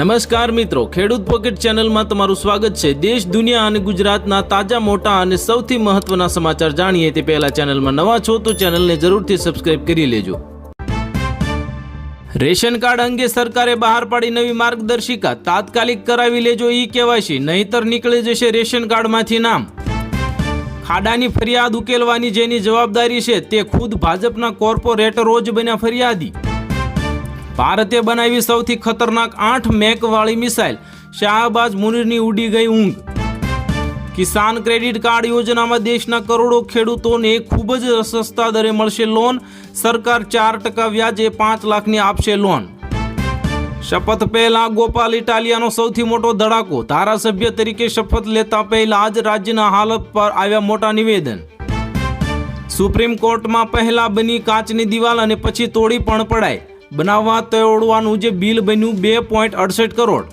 નમસ્કાર મિત્રો, ખેડૂત પોકેટ ચેનલમાં તમારું સ્વાગત છે. દેશ, દુનિયા અને ગુજરાતના તાજા, મોટા અને સૌથી મહત્વના સમાચાર જાણીએ તે પહેલા ચેનલમાં નવા છો તો ચેનલને જરૂરથી સબસ્ક્રાઇબ કરી લેજો. રેશન કાર્ડ અંગે સરકારે બહાર પાડી નવી માર્ગદર્શિકા. તાત્કાલિક કરાવી લેજો ઈ કેવાયસી, નહીતર નીકળી જશે રેશન કાર્ડમાંથી નામ. ખાડાની ફરિયાદ ઉકેલવાની જેની જવાબદારી છે તે ખુદ ભાજપના કોર્પોરેટરો જ બન્યા ફરિયાદી. ભારતે બનાવી સૌથી ખતરનાક આઠ મેકવાળી મિસાઇલ શાહબાજ મુનીરની ઉડી ગઈ ઊંઘ. કિસાન ક્રેડિટ કાર્ડ યોજનામાં દેશના કરોડો ખેડૂતોને ખૂબ જ સસ્તા દરે મળશે લોન, સરકાર ચાર ટકા વ્યાજે પાંચ લાખની આપશે લોન. શપથ પહેલા ગોપાલ ઇટાલિયાનો સૌથી મોટો ધડાકો, ધારાસભ્ય તરીકે શપથ લેતા પહેલા જ રાજ્યના હાલત પર આવ્યા મોટા નિવેદન. સુપ્રીમ કોર્ટમાં પહેલા બની કાચની દિવાલ અને પછી તોડી પણ પડાય બનાવવા તેડવાનું જે બિલ બન્યું બે પોઈન્ટ અડસઠ કરોડ.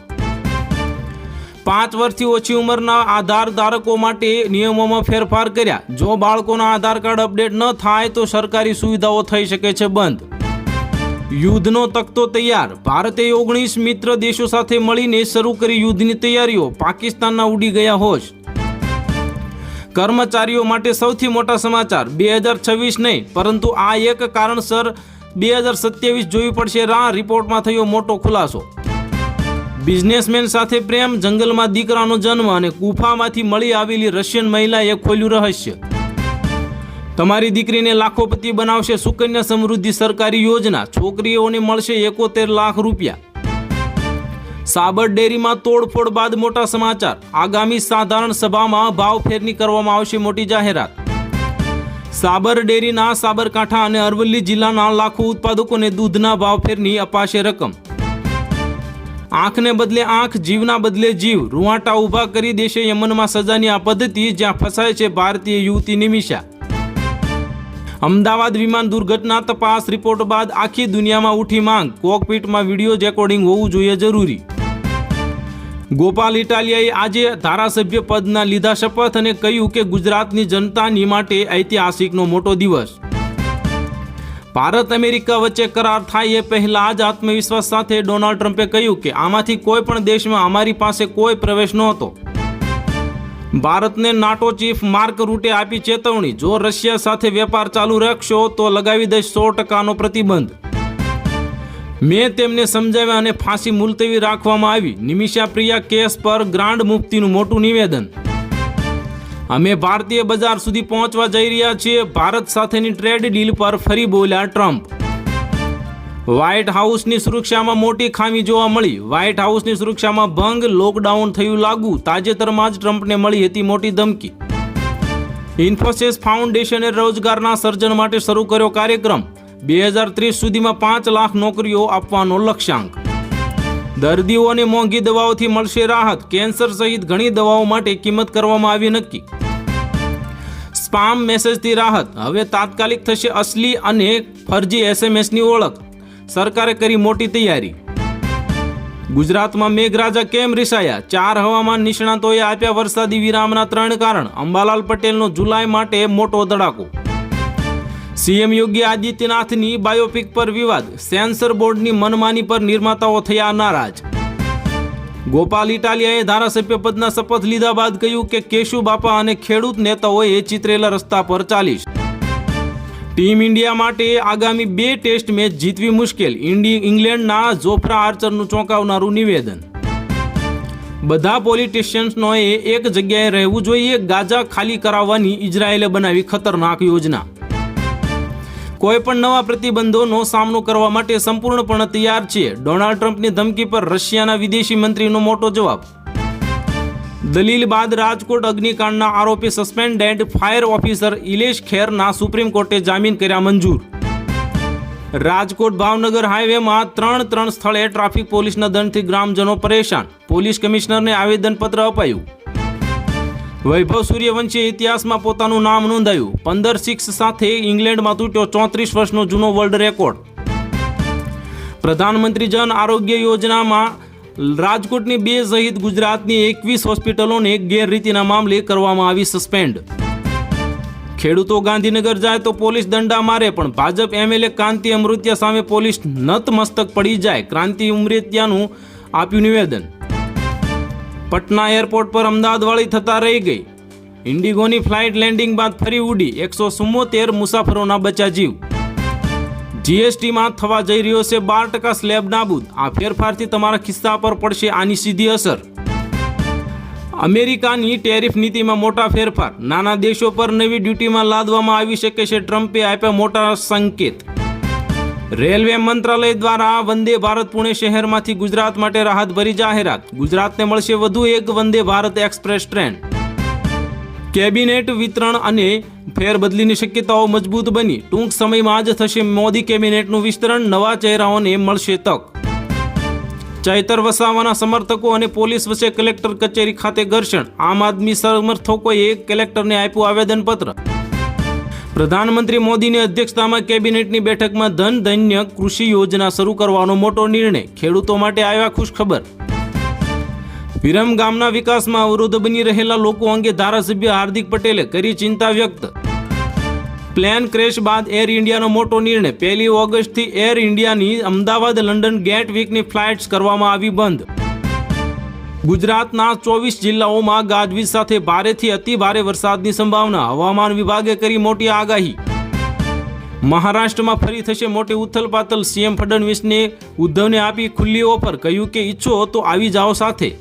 પાંચ વર્ષથી ઓછી ઉંમરના આધાર ધારકો માટે નિયમોમાં ફેરફાર કર્યા. જો બાળકોના આધાર કાર્ડ અપડેટ ન થાય તો સરકારી સુવિધાઓ થઈ શકે છે બંધ. યુદ્ધનો તખતો તૈયાર. ભારતે ઓગણીસ મિત્ર દેશો સાથે મળીને શરૂ કરી યુદ્ધની તૈયારીઓ. પાકિસ્તાનના ઉડી ગયા હોશ. કર્મચારીઓ માટે સૌથી મોટા સમાચાર. બે હજાર છવ્વીસ નહીં, પરંતુ આ એક કારણસર બે હજાર સત્યાવીસ જોવી પડશે રાહ રિપોર્ટમાં થયો મોટો ખુલાસો. બિઝનેસમેન સાથે પ્રેમ, જંગલમાં દીકરાનો જન્મ અને ગુફામાંથી મળી આવેલી રશિયન મહિલાએ ખોલ્યું રહસ્ય. તમારી દીકરીને લાખોપતિ બનાવશે સુકન્યા સમૃદ્ધિ સરકારી યોજના. છોકરીઓને મળશે એકોતેર લાખ રૂપિયા. સાબર ડેરીમાં તોડફોડ બાદ મોટા સમાચાર. આગામી સાધારણ સભામાં ભાવફેરની કરવામાં આવશે મોટી જાહેરાત. સાબર ડેરીના સાબરકાંઠા અને અરવલ્લી જિલ્લાના લાખો ઉત્પાદકોને દૂધના ભાવફેરની અપાશે રકમ. આંખને બદલે આંખ, જીવના બદલે જીવ. રૂવાટા ઊભા કરી દેશે યમનમાં સજાની આ પદ્ધતિ જ્યાં ફસાય છે ભારતીય યુવતી નિમિષા. અમદાવાદ વિમાન દુર્ઘટના તપાસ રિપોર્ટ બાદ આખી દુનિયામાં ઉઠી માંગ. કોકપીટમાં વીડિયો રેકોર્ડિંગ હોવું જોઈએ જરૂરી. ગોપાલ ઇટાલિયાએ આજે ધારાસભ્ય પદના લીધા શપથ અને કહ્યું કે ગુજરાતની જનતાની માટે ઐતિહાસિકનો મોટો દિવસ. ભારત અમેરિકા વચ્ચે કરાર થાય એ પહેલાં જ આત્મવિશ્વાસ સાથે ડોનાલ્ડ ટ્રમ્પે કહ્યું કે આમાંથી કોઈ પણ દેશમાં અમારી પાસે કોઈ પ્રવેશ નહોતો. ભારતને નાટો ચીફ માર્ક રૂટે આપી ચેતવણી, જો રશિયા સાથે વેપાર ચાલુ રાખશો તો લગાવી દઈશ સો ટકાનો પ્રતિબંધ. મેં તેમને સમજાવ્યા અને ફાંસી મુલતવી રાખવામાં આવી. નિમિષા પ્રિયા કેસ પર ગ્રાન્ડ મુફ્તીનું મોટું નિવેદન. અમે ભારતીય બજાર સુધી પહોંચવા જઈ રહ્યા છીએ. ભારત સાથેની ટ્રેડ ડીલ પર ફરી બોલ્યા ટ્રમ્પ. વ્હાઇટ હાઉસની સુરક્ષામાં મોટી ખામી જોવા મળી. વ્હાઇટ હાઉસની સુરક્ષામાં ભંગ, લોકડાઉન થયું લાગુ. તાજેતરમાં જ ટ્રમ્પને મળી હતી મોટી ધમકી. ઇન્ફોસિસ ફાઉન્ડેશને રોજગારના સર્જન માટે શરૂ કર્યો કાર્યક્રમ. બે હજાર ત્રીસ સુધીમાં પાંચ લાખ નોકરીઓ આપવાનો લક્ષ્યાંક. દર્દીઓને મોંઘી દવાઓથી મળશે રાહત. કેન્સર સહિત ઘણી દવાઓ માટે કિંમત કરવામાં આવી નક્કી. સ્પામ મેસેજથી રાહત. હવે તાત્કાલિક થશે અસલી અને ફરજી એસએમએસની ઓળખ. સરકારે કરી મોટી તૈયારી. ગુજરાતમાં મેઘરાજા કેમ રિસાયા? ચાર હવામાન નિષ્ણાતોએ આપ્યા વરસાદી વિરામના ત્રણ કારણ. અંબાલાલ પટેલનો જુલાઈ માટે મોટો ધડાકો. સીએમ યોગી આદિત્યનાથની બાયોપિક પર વિવાદ. સેન્સર બોર્ડની મનમાની પર નિર્માતાઓ થયા નારાજ. ગોપાલ ઇટાલિયાએ ધારાસભ્ય પદના શપથ લીધા બાદ કહ્યું કે કેશુ બાપા અને ખેડૂત નેતાઓએ ચિતરેલા રસ્તા પર ચાલીશ. ટીમ ઇન્ડિયા માટે આગામી બે ટેસ્ટ મેચ જીતવી મુશ્કેલ. ઇંગ્લેન્ડના જોફ્રા આર્ચરનું ચોંકાવનારું નિવેદન. બધા પોલિટિશિયન્સનોએ એક જગ્યાએ રહેવું જોઈએ. ગાજા ખાલી કરાવવાની ઇઝરાયેલે બનાવી ખતરનાક યોજના. કોઈ પણ નવા પ્રતિબંધોનો સામનો કરવા માટે સંપૂર્ણપણે તૈયાર છે. ડોનાલ્ડ ટ્રમ્પની ધમકી પર રશિયાના વિદેશી મંત્રીનો મોટો જવાબ. દલીલ બાદ રાજકોટ અગ્નિકાંડના આરોપી સસ્પેન્ડેડ ફાયર ઓફિસર ઇલેશ ખેરના સુપ્રીમ કોર્ટે જામીન કર્યા મંજૂર. રાજકોટ ભાવનગર હાઈવેમાં ત્રણ ત્રણ સ્થળે ટ્રાફિક પોલીસના દંડથી ગ્રામજનો પરેશાન. પોલીસ કમિશનરને આવેદનપત્ર અપાયું. વૈભવ સૂર્યવંશીએ ઇતિહાસમાં પોતાનું નામ નોંધાયું. પંદર સિક્સ સાથે ઇંગ્લેન્ડમાં તૂટ્યો ચોત્રીસ વર્ષનો જૂનો વર્લ્ડ રેકોર્ડ પ્રધાનમંત્રી જન આરોગ્ય યોજનામાં રાજકોટની બે સહિત ગુજરાતની એકવીસ હોસ્પિટલોને ગેરરીતિના મામલે કરવામાં આવી સસ્પેન્ડ ખેડૂતો ગાંધીનગર જાય તો પોલીસ દંડા મારે, પણ ભાજપ એમએલએ કાંતિ અમૃત્યા સામે પોલીસ નતમસ્તક પડી જાય. ક્રાંતિ ઉમરેતિયાનું આપ્યું નિવેદન. પટના એરપોર્ટ પર અમદાવાદવાળી થતા રહી ગઈ. ઇન્ડિગોની ફ્લાઇટ લેન્ડિંગ બાદ ફરી ઉડી. એકસો ચુમ્મોતેર મુસાફરોના બચા જીવ. જીએસટીમાં થવા જઈ રહ્યો છે બાર ટકા સ્લેબ નાબૂદ. આ ફેરફારથી તમારા ખિસ્સા પર પડશે આની સીધી અસર. અમેરિકાની ટેરિફ નીતિમાં મોટા ફેરફાર. નાના દેશો પર નવી ડ્યુટીમાં લાદવામાં આવી શકે છે ટ્રમ્પે આપ્યા મોટા સંકેત. રેલવે મંત્રાલય દ્વારા વંદે ભારત પુણે શહેરમાંથી ગુજરાત માટે રાહતભરી જાહેરાત. ગુજરાતને મળશે વધુ એક Vande Bharat express train. Cabinet વિતરણ અને ફેરબદલીની શક્યતાઓ મજબૂત બની. ટૂંક સમયમાં જ થશે મોદી કેબિનેટનું વિસ્તરણ, નવા ચહેરાઓને મળશે તક. ચૈતર વસાવાના સમર્થકો અને પોલીસ વચ્ચે કલેક્ટર કચેરી ખાતે ઘર્ષણ. આમ આદમી સમર્થકોએ કલેક્ટરને આપ્યું આવેદનપત્ર. પ્રધાનમંત્રી મોદીની અધ્યક્ષતામાં કેબિનેટની બેઠકમાં ધન ધન્ય કૃષિ યોજના શરૂ કરવાનો મોટો નિર્ણય. ખેડૂતો માટે આવ્યા ખુશખબર વિરમ ગામના વિકાસમાં અવરોધ બની રહેલા લોકો અંગે ધારાસભ્ય હાર્દિક પટેલે કરી ચિંતા વ્યક્ત. પ્લેન ક્રેશ બાદ એર ઇન્ડિયાનો મોટો નિર્ણય. પહેલી ઓગસ્ટથી એર ઇન્ડિયાની અમદાવાદ લંડન ગેટ વીકની ફ્લાઇટ્સ કરવામાં આવી બંધ. ગુજરાતના ચોવીસ જિલ્લાઓમાં ગાજવીજ સાથે ભારેથી અતિ ભારે વરસાદની સંભાવના. હવામાન વિભાગે કરી મોટી આગાહી. મહારાષ્ટ્રમાં ફરી થશે મોટી ઉથલપાથલ. સીએમ ફડણવીસને ઉદ્ધવને આપી ખુલ્લી ઓફર. કહ્યું કે ઈચ્છો તો આવી જાઓ સાથે.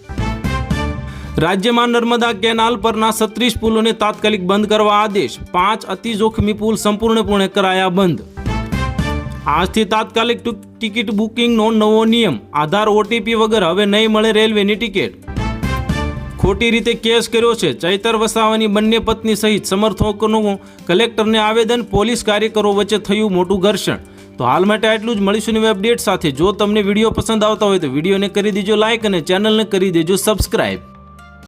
રાજ્યમાં નર્મદા કેનાલ પરના સત્રીસ પુલોને તાત્કાલિક બંધ કરવા આદેશ. પાંચ અતિ જોખમી પુલ સંપૂર્ણપણે કરાયા બંધ. આજથી તાત્કાલિક ટિકિટ બુકિંગનો નવો નિયમ. આધાર ઓટીપી વગર હવે નહીં મળે રેલવેની ટિકિટ. ખોટી રીતે કેસ કર્યો છે. ચૈતર વસાવાની બંને પત્ની સહિત સમર્થકોનું કલેક્ટરને આવેદન, પોલીસ કાર્યકરો વચ્ચે થયું મોટું ઘર્ષણ. તો હાલ માટે આટલું જ. મળીશું નવી અપડેટ સાથે. જો તમને વીડિયો પસંદ આવતા હોય તો વિડીયોને કરી દેજો લાઇક અને ચેનલને કરી દેજો સબસ્ક્રાઇબ.